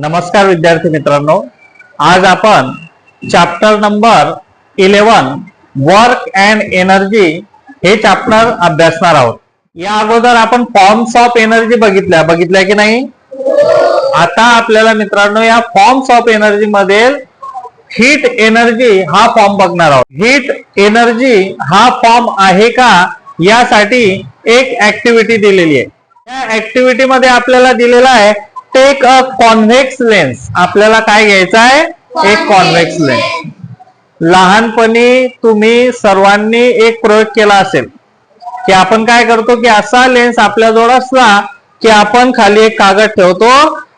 नमस्कार विद्यार्थी मित्रांनो. आज आपण chapter number eleven work and energy हे चॅप्टर अभ्यासणार आहोत. या अगोदर आपण फॉर्म्स ऑफ एनर्जी बघितल्या. बघितल्या की नाही? आता आपल्याला मित्रांनो या फॉर्म्स ऑफ एनर्जी मध्ये हीट एनर्जी हा फॉर्म बघणार आहोत. हीट एनर्जी हा फॉर्म आहे का? यासाठी एक ऍक्टिव्हिटी दिलेली आहे. या ऍक्टिव्हिटी मध्ये आपल्याला दिलेला आहे टेक अ कॉन्व्हेक्स लेन्स आपल्याला काय घ्यायचं आहे एक कॉन्व्हेक्स लेन्स लहानपणी तुम्ही सर्वांनी एक प्रयोग केला असेल. की आपण काय करतो? की असा लेन्स आपल्याजवळ असला की आपण खाली एक कागद ठेवतो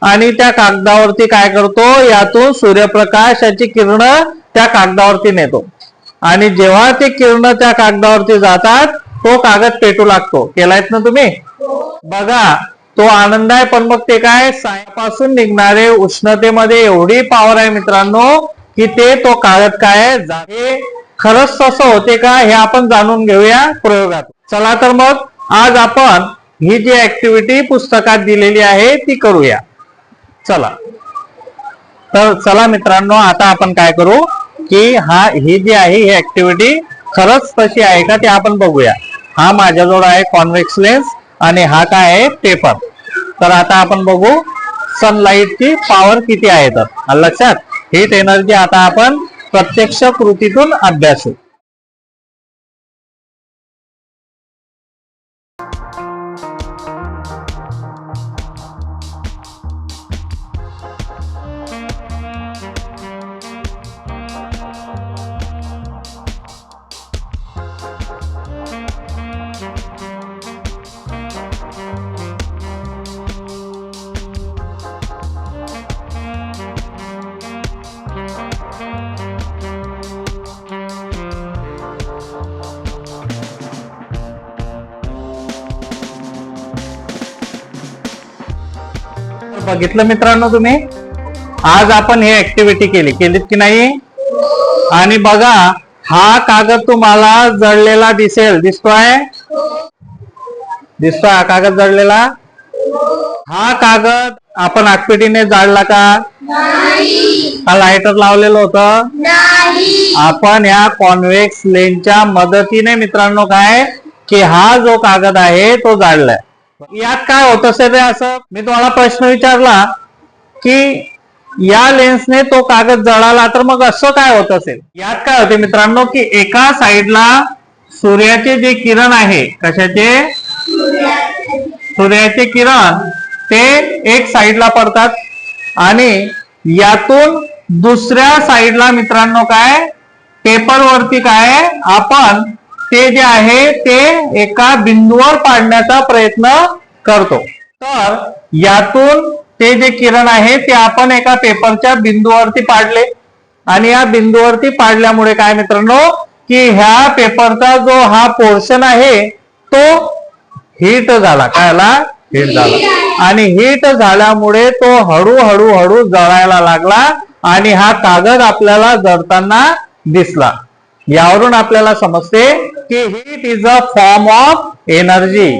आणि त्या कागदावरती काय करतो? यातून सूर्यप्रकाशाची किरण त्या कागदावरती नेतो. आणि जेव्हा ते किरण त्या कागदावरती जातात तो कागद पेटू लागतो. केलायत ना तुम्ही? बघा तो आनंद आहे. पण मग ते काय? सायापासून निघणारे उष्णतेमध्ये एवढी पॉवर आहे मित्रांनो की ते तो कागद काय? झाले हे खरंच तसं होते का? हे आपण जाणून घेऊया प्रयोगात. चला तर मग आज आपण ही जी ऍक्टिव्हिटी पुस्तकात दिलेली आहे ती करूया. चला. तर चला मित्रांनो आता आपण काय करू? की हा ही जी आहे ही ऍक्टिव्हिटी खरंच तशी आहे का ते आपण बघूया. हा माझ्याजवळ आहे कॉन्व्हेक्स लेन्स आणि हा काय आहे पेपर तर आता आपण बघू सनलाईटची पॉवर किती आहे तर. लक्षात हीट एनर्जी आता आपण प्रत्यक्ष कृतीतून अभ्यासू. बघितलं मित्रांनो तुम्ही? आज आपण ही ऍक्टिव्हिटी केली. केलीत की नाही? आणि बघा हा कागद तुम्हाला जळलेला दिसेल. दिसतोय? दिसतोय हा कागद जळलेला? हा कागद आपण आकपेटीने जाळला का? हा लायटर लावलेलं होतं? आपण या कॉन्व्हेक्स लेनच्या मदतीने मित्रांनो काय? की हा जो कागद आहे तो जाळलाय. यात काय होत असेल रे असं मी तुम्हाला प्रश्न विचारला की या लेन्सने तो कागद जळाला तर मग असं काय होत असेल? यात काय होते मित्रांनो की एका साइडला सूर्याचे जे किरण आहे कशाचे? सूर्याचे किरण ते एक साइडला पडतात आणि यातून दुसऱ्या साइडला मित्रांनो काय? पेपर वरती काय? आपण ते जे आहे ते एका बिंदूवर पाडण्याचा प्रयत्न करतो. तर यातून ते जे किरण आहे ते आपण एका पेपरच्या बिंदूवरती पाडले. आणि या बिंदूवरती पाडल्यामुळे काय मित्रांनो की ह्या पेपरचा जो हा पोर्शन आहे तो हिट झाला. कायला? हिट झाला. आणि हिट झाल्यामुळे तो हळूहळू हळू जळायला लागला आणि हा कागद आपल्याला जळताना दिसला. यावरून आपल्याला समजते की heat is a form of energy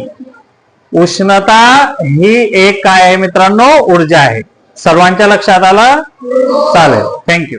उष्णता ही एक काय आहे मित्रांनो? ऊर्जा आहे. सर्वांच्या लक्षात आलं? चालेल. थँक्यू